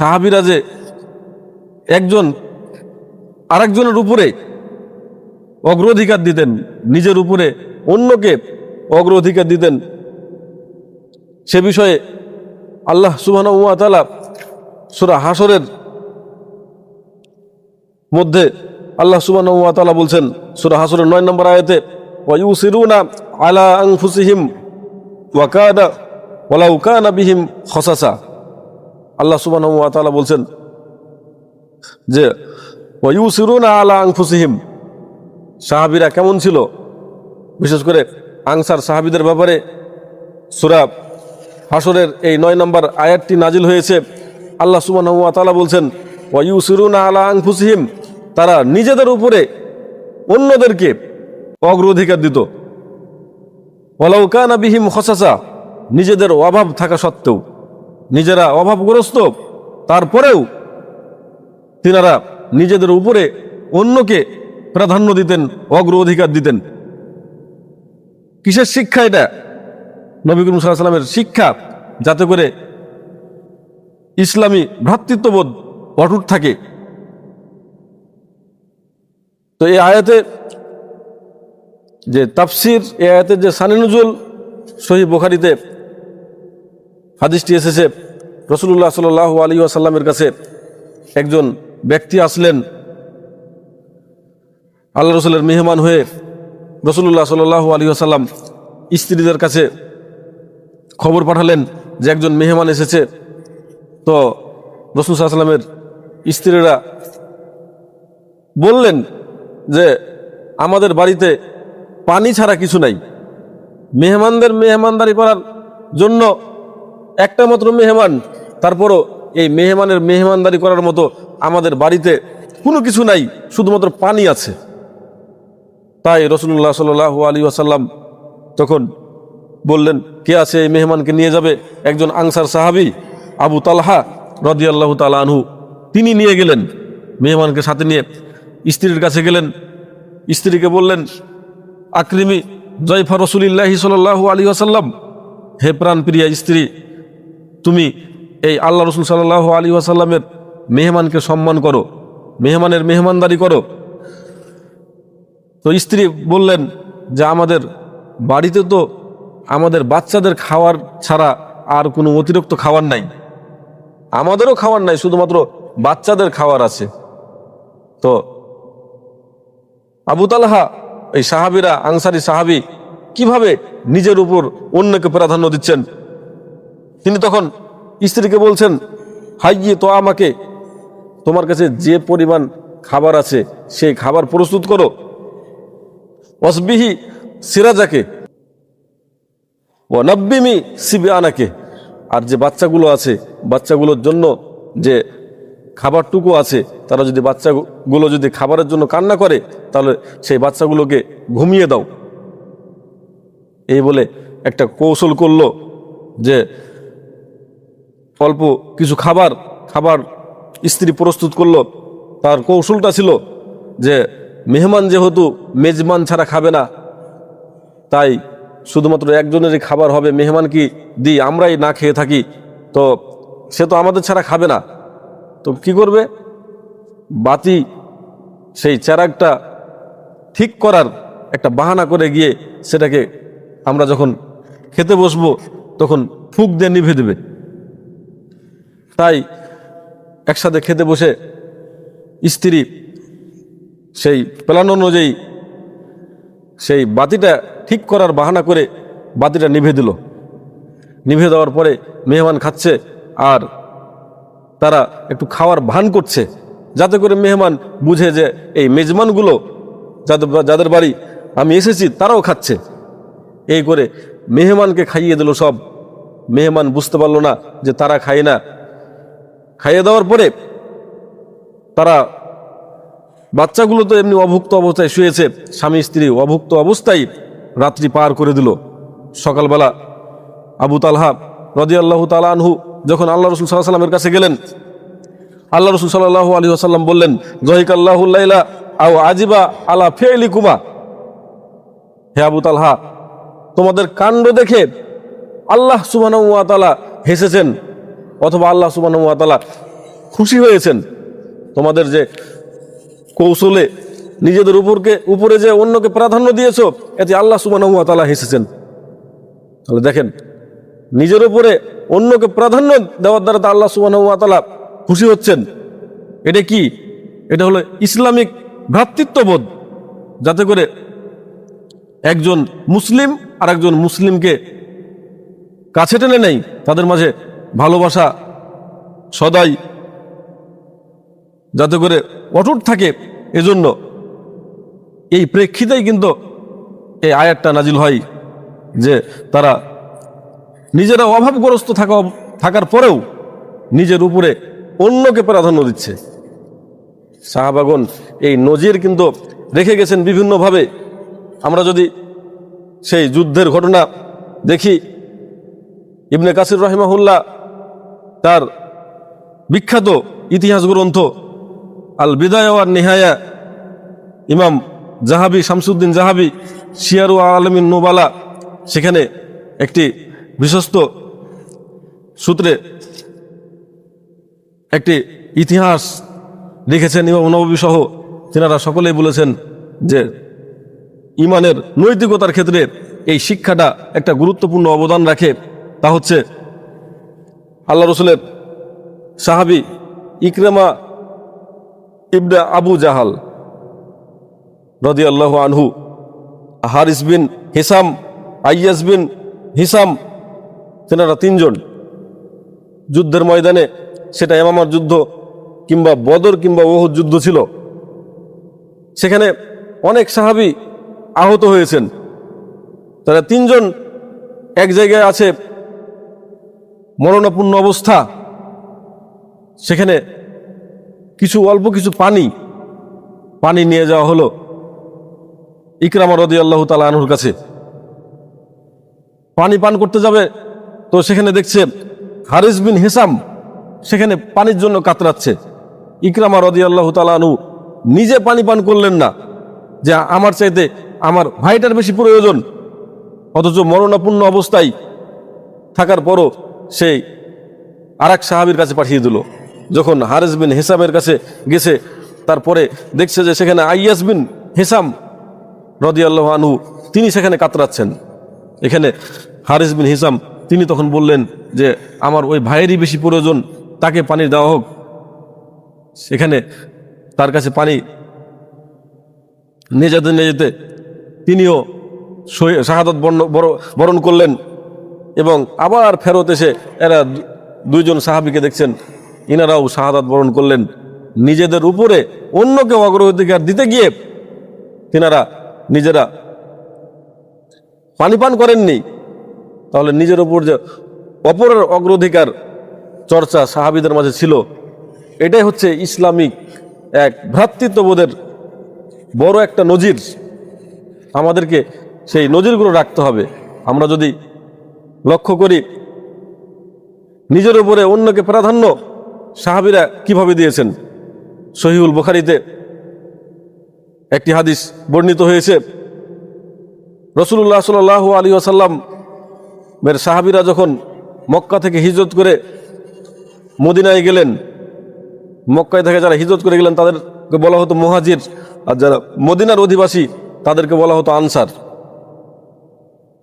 সাহাবিরা যে একজন, আরেকজনের উপরে অগ্রাধিকার দিতেন, নিজের উপরে অন্যকে অগ্রাধিকার দিতেন, সে বিষয়ে আল্লাহ সুবাহ তালা সুরা হাসরের মধ্যে আল্লাহ সুবাহ তালা বলছেন, সুরা হাসরের নয় নম্বর আয়াতে ওয়ুসিরুনা আলা আংফুসিহিম ওয়াকানা ওয়ালাউ কানা বিহিম খসাসা। আল্লাহ তালা বলছেন যে ওয়ুসিরুনা আলা সাহাবিরা কেমন ছিল? বিশেষ করে আংসার সাহাবিদের ব্যাপারে সুরা হাসরের এই নয় নম্বর আয়াতটি নাজিল হয়েছে। আল্লাহ সুবাহ তালা বলছেন ওয়ুসিরুনা আলা আংফুসিহিম তারা নিজেদের উপরে অন্যদেরকে অগ্রাধিকার দিত। ওলাউকানা বিহিম খসাসা। নিজেদের অভাব থাকা সত্ত্বেও। নিজেরা অভাবগ্রস্ত, তারপরেও তিনারা নিজেদের উপরে অন্যকে প্রাধান্য দিতেন অগ্র অধিকার দিতেন। কিসের শিক্ষা এটা? নবী করিম সাল্লামের শিক্ষা, যাতে করে ইসলামী ভ্রাতৃত্ববোধ অটুট থাকে। তো এই আয়াতে যে তাফসির, এই আয়াতের যে সানিনুজুল সহি বোখারিতে হাদিসটি এসেছে রসুল্লাহ সাল আলী আসাল্লামের কাছে একজন ব্যক্তি আসলেন। আল্লাহ রসুলের মেহমান হয়ে রসুল্লাহ সাল আলী আসাল্লাম স্ত্রীদের কাছে খবর পাঠালেন যে একজন মেহমান এসেছে। তো রসুল সাল্লামের স্ত্রীরা বললেন যে, আমাদের বাড়িতে পানি ছাড়া কিছু নাই। মেহমানদের মেহমানদারি করার জন্য একটা মাত্র মেহমান, তারপরও এই মেহমানের মেহমানদারি করার মতো আমাদের বাড়িতে কোনো কিছু নাই, শুধুমাত্র পানি আছে। তাই রসুল্লাহ সাল আলী আসাল্লাম তখন বললেন, কে আছে এই মেহমানকে নিয়ে যাবে? একজন আংসার সাহাবি, আবু তালহা রদি আল্লাহ আনহু, তিনি নিয়ে গেলেন, মেহমানকে সাথে নিয়ে স্ত্রীর কাছে গেলেন। স্ত্রীকে বললেন, আকরিমি, জয়ফা রসুলিল্লাহি সাল্লাহ আলী আসাল্লাম হে প্রাণ প্রিয়া স্ত্রী তুমি এই আল্লাহ রসুল সাল্লাহ আলী আসাল্লামের মেহমানকে সম্মান করো, মেহমানের মেহমানদারি করো। তো স্ত্রী বললেন যে, আমাদের বাড়িতে তো আমাদের বাচ্চাদের খাওয়ার ছাড়া আর কোনো অতিরিক্ত খাবার নাই। আমাদেরও খাবার নাই, শুধুমাত্র বাচ্চাদের খাবার আছে। তো আবু তালহা, এই সাহাবিরা, আনসারি সাহাবি কীভাবে নিজের উপর অন্যকে প্রাধান্য দিচ্ছেন? তিনি তখন স্ত্রীকে বলছেন, হাইয়ে তো আমাকে, তোমার কাছে যে পরিমাণ খাবার আছে, সেই খাবার প্রস্তুত করো। অসবিহি সিরাজাকে ও নব্বিমি সিবি আনাকে আর যে বাচ্চাগুলো আছে, বাচ্চাগুলোর জন্য যে খাবারটুকু আছে, তারা যদি বাচ্চাগুলো যদি খাবারের জন্য কান্না করে, তাহলে সেই বাচ্চাগুলোকে ঘুমিয়ে দাও। এই বলে একটা কৌশল করল যে অল্প কিছু খাবার খাবার স্ত্রী প্রস্তুত করল। তার কৌশলটা ছিল যে, মেহমান যেহেতু মেজমান ছাড়া খাবে না, তাই শুধুমাত্র একজনেরই খাবার হবে, মেহমান কি দিই, আমরাই না খেয়ে থাকি, তো সে তো আমাদের ছাড়া খাবে না। তো কি করবে? বাতি, সেই চেরাগটা ঠিক করার একটা বাহানা করে গিয়ে সেটাকে আমরা যখন খেতে বসবো, তখন ফুক দিয়ে নিভে দেবে। তাই একসাথে খেতে বসে স্ত্রী সেই প্ল্যান অনুযায়ী সেই বাতিটা ঠিক করার বাহানা করে বাতিটা নিভে দিল। নিভে দেওয়ার পরে মেহমান খাচ্ছে আর তারা একটু খাওয়ার ভান করছে যাতে করে মেহমান বুঝে যে এই মেজমানগুলো যাদের যাদের বাড়ি আমি এসেছি তারাও খাচ্ছে। এই করে মেহমানকে খাইয়ে দিল সব। মেহমান বুঝতে পারল না যে তারা খায় না। খাইয়ে দেওয়ার পরে তারা বাচ্চাগুলো তো এমনি অভুক্ত অবস্থায় শুয়েছে, স্বামী, স্ত্রী অভুক্ত অবস্থায় রাত্রি পার করে দিল। সকালবেলা আবু তালহা রদি আল্লাহ আনহু যখন আল্লাহ রসুল সাল্লাহ সাল্লামের কাছে গেলেন, আল্লাহ রসুল সাল্লাহ আলী আসাল্লাম বললেন জহিক আল্লাহুল্লাহ আও আজিবা আলা ফেলি কুমা হে আবু তালহা, তোমাদের কাণ্ড দেখে আল্লাহ সুবাহ হেসেছেন অথবা আল্লাহ সুবাহ খুশি হয়েছেন তোমাদের যে কৌশলে নিজেদের উপরকে, উপরে যে অন্যকে প্রাধান্য দিয়েছ, এতে আল্লাহ সুবাহ তালা হেসেছেন। তাহলে দেখেন, নিজের উপরে অন্যকে প্রাধান্য দেওয়ার দ্বারা তা আল্লাহ সুবাহ তালা খুশি হচ্ছেন। এটা কি? এটা হলো ইসলামিক ভ্রাতৃত্ববোধ। যাতে করে একজন মুসলিম আর একজন মুসলিমকে কাছে টেনে নেই তাদের মাঝে ভালোবাসা সদাই যাতে করে অটুট থাকে এজন্য এই প্রেক্ষিতেই কিন্তু এই আয়াতটা নাজিল হয় যে তারা নিজেরা অভাবগ্রস্ত থাকা থাকার পরেও নিজের উপরে অন্যকে প্রাধান্য দিচ্ছে। শাহবাগন এই নজির কিন্তু রেখে গেছেন বিভিন্নভাবে। আমরা যদি সেই যুদ্ধের ঘটনা দেখি, ইবনে কাসির রহিমাহুল্লাহ তার বিখ্যাত ইতিহাস গ্রন্থ আল বিদায় আর নেহায়া ইমাম জাহাবি, শামসুদ্দিন জাহাবি, শিয়ারু আলমিন নোবালা সেখানে একটি বিশ্বস্ত সূত্রে একটি ইতিহাস লিখেছেন ইমাম নবী সহ। তেনারা সকলেই বলেছেন যে ইমানের নৈতিকতার ক্ষেত্রে এই শিক্ষাটা একটা গুরুত্বপূর্ণ অবদান রাখে। তা হচ্ছে আল্লাহ রসুলের সাহাবি ইকরামা ইবনে আবু জাহাল রদি আল্লাহ আনহু, হারিস বিন হিসাম, আইয়াস বিন হিসাম, তেনারা তিনজন যুদ্ধের ময়দানে, সেটা এমামার যুদ্ধ কিংবা বদর কিংবা ওহুদ যুদ্ধ ছিল। সেখানে অনেক সাহাবি আহত হয়েছেন। তারা তিনজন এক জায়গায় আছে মরণাপূর্ণ অবস্থা। সেখানে কিছু, অল্প কিছু পানি পানি নিয়ে যাওয়া হলো ইকরামা রদি আল্লাহ তালা আনহুর কাছে। পানি পান করতে যাবে, তো সেখানে দেখছে হারিস বিন হেসাম সেখানে পানির জন্য কাতরাচ্ছে। ইকরামা রদি আল্লাহ তালানু নিজে পানি পান করলেন না, যে আমার চাইতে আমার ভাইটার বেশি প্রয়োজন, অথচ মরণাপূর্ণ অবস্থায় থাকার পরও সেই আর এক সাহাবির কাছে পাঠিয়ে দিল। যখন হারেস বিন হিসামের কাছে গেছে, তারপরে দেখছে যে সেখানে আইয়াস বিন হিসাম রদিয়াল্লাহ আনহু, তিনি সেখানে কাতরাচ্ছেন। এখানে হারিস বিন হিসাম, তিনি তখন বললেন যে, আমার ওই ভাইয়েরই বেশি প্রয়োজন, তাকে পানি দেওয়া হোক। সেখানে তার কাছে পানি নিয়ে যেতে নিয়ে যেতে তিনিও শহী- শাহাদত বর্ণ- বরণ করলেন। এবং আবার ফেরত এসে এরা দুইজন সাহাবিকে দেখছেন, ইনারাও শাহাদাত বরণ করলেন। নিজেদের উপরে অন্যকে অগ্রাধিকার দিতে গিয়ে তিনারা নিজেরা পানি পান করেননি। তাহলে নিজের উপর যে অপরের অগ্রাধিকার চর্চা সাহাবিদের মাঝে ছিল, এটাই হচ্ছে ইসলামিক এক ভ্রাতৃত্ববোধের বড় একটা নজির। আমাদেরকে সেই নজিরগুলো রাখতে হবে। আমরা যদি লক্ষ্য করি, নিজের উপরে অন্যকে প্রাধান্য সাহাবিরা কীভাবে দিয়েছেন? সহিউল বুখারিতে একটি হাদিস বর্ণিত হয়েছে রসুল্লাহ সাল আলী আসাল্লাম এর সাহাবিরা যখন মক্কা থেকে হিজরত করে মদিনায় গেলেন, মক্কায় থেকে যারা হিজরত করে গেলেন তাদেরকে বলা হতো মহাজির, আর যারা মদিনার অধিবাসী তাদেরকে বলা হতো আনসার।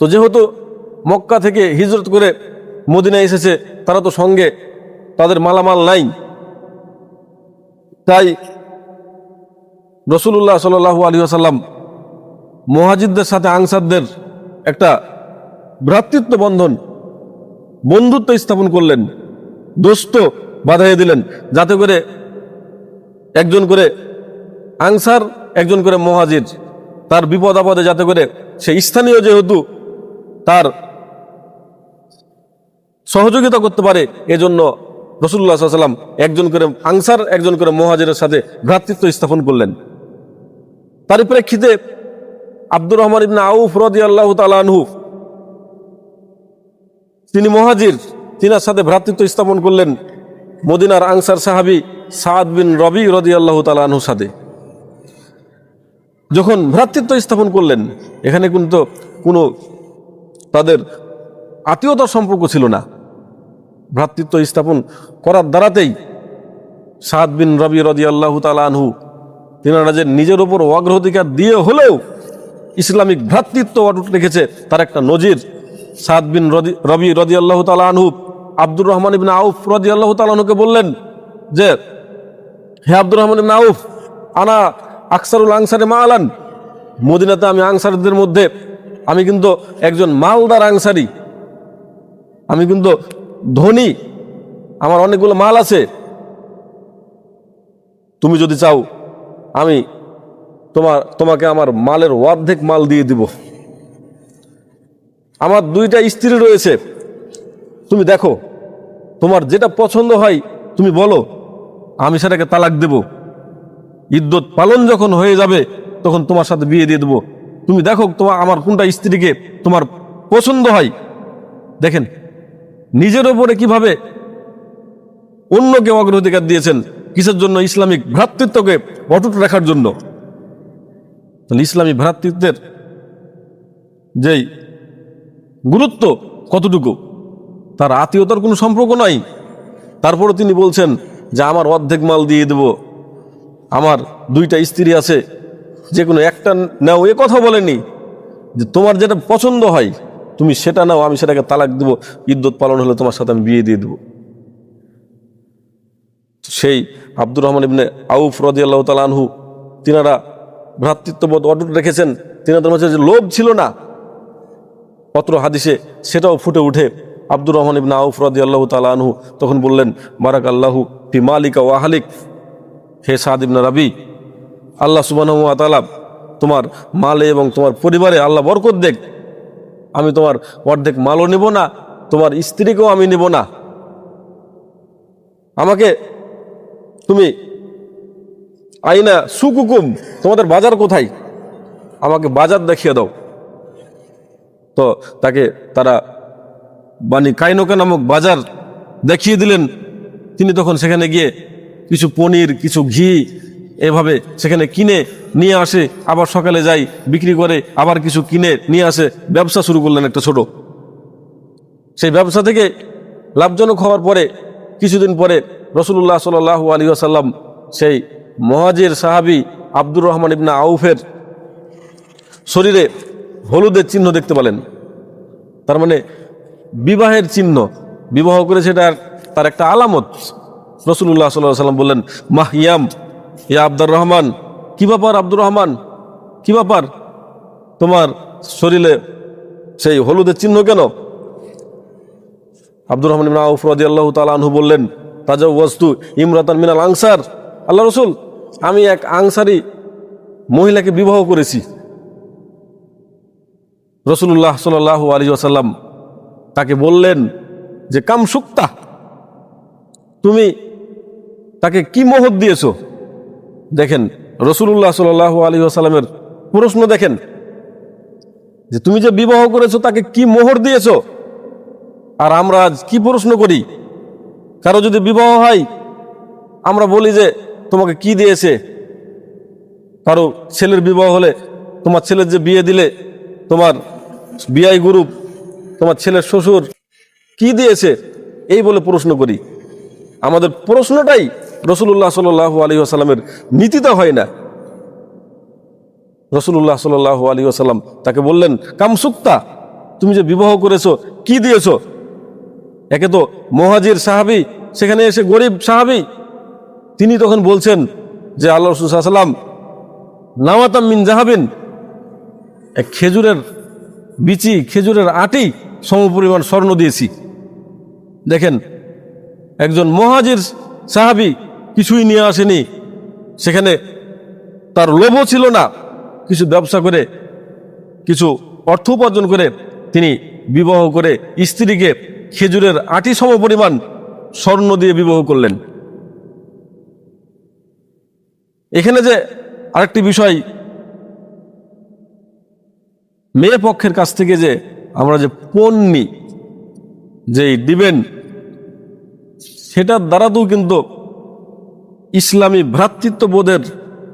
তো যেহেতু মক্কা থেকে হিজরত করে মদিনায় এসেছে, তারা তো সঙ্গে, তাদের মালামাল নাই। তাই রসুল্লাহ সাল আলী আসাল্লাম মহাজিদদের সাথে আংসারদের একটা ভ্রাতৃত্ব বন্ধন, বন্ধুত্ব স্থাপন করলেন, দোস্ত বাধাইয়ে দিলেন, যাতে করে একজন করে আংসার একজন করে মহাজির, তার বিপদ আপদে যাতে করে সে স্থানীয় যেহেতু তার সহযোগিতা করতে পারে, এজন্য রসুল্লাহ সাল্লাম একজন করে আংসার একজন করে মহাজিরের সাথে ভ্রাতৃত্ব স্থাপন করলেন। তার প্রেক্ষিতে আব্দুর রহমান ইবনা আউফ রদি আল্লাহ তালানহু তিনি মহাজির, তিনার সাথে ভ্রাতৃত্ব স্থাপন করলেন মদিনার আংসার সাহাবি সাদ বিন রবি রদি আল্লাহ তালানহুর সাথে। যখন ভ্রাতৃত্ব স্থাপন করলেন, এখানে কিন্তু কোনো তাদের আত্মীয়তার সম্পর্ক ছিল না। ভ্রাতৃত্ব স্থাপন করার দ্বারাতেই সাদ বিন রবি রদি আল্লাহ আনহু তিনারা যে নিজের ওপর অগ্রাধিকার দিয়ে হলেও ইসলামিক ভ্রাতৃত্ব অটুট রেখেছে, তার একটা নজির। সাদ বিন রদি, রবি রদি আল্লাহ আনহু আব্দুর রহমান ইবিন আউফ রদি আল্লাহ আনহুকে বললেন যে, হে আব্দুর রহমান ইবিন আউফ, আনা আকসারুল আংসারে মা আলান মদিনাতে আমি আংসারদের মধ্যে, আমি কিন্তু একজন মালদার আংসারি আমি কিন্তু ধনী, আমার অনেকগুলো মাল আছে। তুমি যদি চাও, আমি তোমার, তোমাকে আমার মালের অর্ধেক মাল দিয়ে দিব। আমার দুইটা স্ত্রী রয়েছে। তুমি দেখো, তোমার যেটা পছন্দ হয়, তুমি বলো, আমি সেটাকে তালাক দেব। ইদ্যত পালন যখন হয়ে যাবে, তখন তোমার সাথে বিয়ে দিয়ে দেবো। তুমি দেখো তোমার আমার কোনটা স্ত্রীকে তোমার পছন্দ হয়। দেখেন নিজের ওপরে কীভাবে অন্যকে অগ্রাধিকার দিয়েছেন কিসের জন্য ইসলামিক ভ্রাতৃত্বকে অটুট রাখার জন্য? ইসলামী ভ্রাতৃত্বের যেই গুরুত্ব কতটুকু? তার আত্মীয়তার কোনো সম্পর্ক নাই। তারপরে তিনি বলছেন যে, আমার অর্ধেক মাল দিয়ে দেব। আমার দুইটা স্ত্রী আছে, যে কোনো একটা নাও। এ কথা বলেনি যে, তোমার যেটা পছন্দ হয় তুমি সেটা নাও, আমি সেটাকে তালাক দেবো ইদ্যত পালন হলে তোমার সাথে আমি বিয়ে দিয়ে দেবো। সেই আব্দুর রহমান ইবনে আউফ রদি আল্লাহ তালানহু তিনারা ভ্রাতৃত্ববোধ অটুট রেখেছেন। তিনাদের মাঝে যে লোভ ছিল না পত্র হাদিসে সেটাও ফুটে উঠে। আব্দুর রহমান ইবনে আউফ রদি আল্লাহ তালানহু তখন বললেন বারাক আল্লাহু ফি মালিকা ওয়াহালিক হে সাদ ইবনে রাবি, আল্লাহ সুবাহ তালা তোমার মালে এবং তোমার পরিবারে আল্লাহ বরকত দেখ। আমি তোমার অর্ধেক মালও নেব না, তোমার স্ত্রীকেও আমি নেব না। আমাকে তুমি আইনা সুকুকুম, তোমাদের বাজার কোথায়? আমাকে বাজার দেখিয়ে দাও। তো তাকে তারা বানি কাইনকা নামক বাজার দেখিয়ে দিলেন। তিনি তখন সেখানে গিয়ে কিছু পনির, কিছু ঘি এভাবে সেখানে কিনে নিয়ে আসে, আবার সকালে যাই, বিক্রি করে, আবার কিছু কিনে নিয়ে আসে, ব্যবসা শুরু করলেন একটা ছোট। সেই ব্যবসা থেকে লাভজনক হওয়ার পরে, কিছুদিন পরে রসুল্লাহ সাল আলী আসাল্লাম সেই মহাজির সাহাবি আব্দুর রহমান ইবনা আউফের শরীরে হলুদের চিহ্ন দেখতে পেলেন। তার মানে বিবাহের চিহ্ন। বিবাহ করে সেটা তার একটা আলামত। রসুল্লাহ সাল্লাহ সাল্লাম বললেন মাহিয়াম ইয়া আব্দুর রহমান, কি ব্যাপার আব্দুর রহমান? কি ব্যাপার? তোমার শরীরে সেই হলুদের চিহ্ন কেন? আব্দুর রহমান ইবনা আউফ আল্লাহ তালু বললেন তাজা ওয়াস্তু ইমরাতান মিনাল আংসার আল্লাহ রসুল, আমি এক আংসারি মহিলাকে বিবাহ করেছি। রসুল্লাহ সাল আলী আসাল্লাম তাকে বললেন যে, কাম সুক্তা, তুমি তাকে কি মোহর দিয়েছ? দেখেন রসুল্লাহ সাল আলী আসাল্লামের প্রশ্ন দেখেন, যে তুমি যে বিবাহ করেছ, তাকে কি মোহর দিয়েছ? আর আমরা আজ কি প্রশ্ন করি? কারও যদি বিবাহ হয়, আমরা বলি যে, তোমাকে কি দিয়েছে? কারও ছেলের বিবাহ হলে, তোমার ছেলের যে বিয়ে দিলে, তোমার বিআই গ্রুপ, তোমার ছেলের শ্বশুর কি দিয়েছে? এই বলে প্রশ্ন করি। আমাদের প্রশ্নটাই রসুল্লাহ সাল আলী আসাল্লামের নীতিতে হয় না। রসুল্লাহ সাল আলী আসাল্লাম তাকে বললেন কামসুক্তা তুমি যে বিবাহ করেছ, কি দিয়েছ? একে তো মহাজির সাহাবি, সেখানে এসে গরিব সাহাবি। তিনি তখন বলছেন যে, আল্লাহ রসুলাম নামাতাম মিন জাহাবিন, এক খেজুরের বিচি, খেজুরের আটি সমপরিমাণ স্বর্ণ দিয়েছি। দেখেন, একজন মহাজির সাহাবি কিছুই নিয়ে আসেনি। সেখানে তার লোভও ছিল না। কিছু ব্যবসা করে, কিছু অর্থ উপার্জন করে তিনি বিবাহ করে স্ত্রীকে খেজুরের আটি সম পরিমাণ স্বর্ণ দিয়ে বিবাহ করলেন। এখানে যে আরেকটি বিষয় মেয়ে পক্ষের কাছ থেকে যে আমরা যে পণ্যি যে দিবেন, সেটার দ্বারাতেও কিন্তু ইসলামী ভ্রাতৃত্ববোধের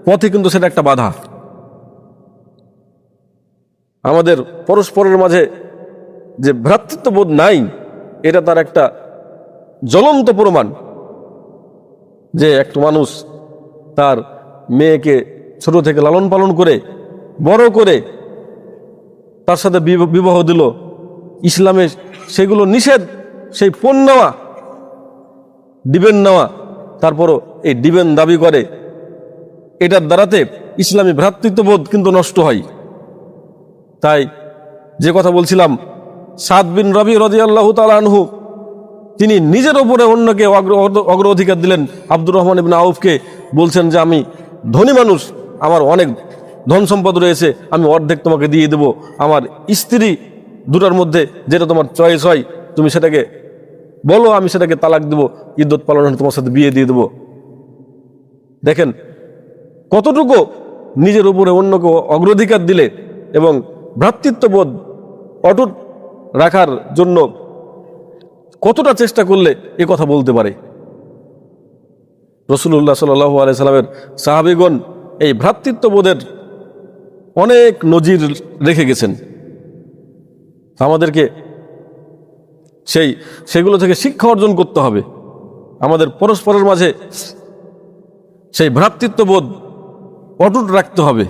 পথে কিন্তু সেটা একটা বাধা। আমাদের পরস্পরের মাঝে যে ভ্রাতৃত্ববোধ নাই, এটা তার একটা জ্বলন্ত প্রমাণ যে একটা মানুষ তার মেয়েকে ছোট থেকে লালন পালন করে, বড় করে তার সাথে বিব- বিবাহ দিল, ইসলামে সেগুলো নিষেধ, সেই ফোন নেওয়া, ডিবেন নেওয়া, তারপরও এই ডিবেন দাবি করে, এটার দ্বারাতে ইসলামী ভ্রাতৃত্ববোধ কিন্তু নষ্ট হয়। তাই যে কথা বলছিলাম, সাদ বিন রবি রদি আল্লাহ তালানহু তিনি নিজের ওপরে অন্যকে অগ্র অধিকার দিলেন। আব্দুর রহমান ইবিন আউফকে বলছেন যে, আমি ধনী মানুষ, আমার অনেক ধন সম্পদ রয়েছে, আমি অর্ধেক তোমাকে দিয়ে দেব। আমার স্ত্রী দুটার মধ্যে যেটা তোমার চয়েস হয়, তুমি সেটাকে বলো, আমি সেটাকে তালাক দেবো। ইদ্যত পালন তোমার সাথে বিয়ে দিয়ে দেবো। দেখেন, কতটুকু নিজের উপরে অন্যকে অগ্রাধিকার দিলে এবং ভ্রাতৃত্ববোধ অটুট রাখার জন্য কতটা চেষ্টা করলে এ কথা বলতে পারে? রসুল্লাহ সাল্লাহ আলাইসাল্লামের সাহাবিগণ এই ভ্রাতৃত্ববোধের অনেক নজির রেখে গেছেন। আমাদেরকে সেই, সেগুলো থেকে শিক্ষা অর্জন করতে হবে। আমাদের পরস্পরের মাঝে সেই ভ্রাতৃত্ববোধ অটুট রাখতে হবে।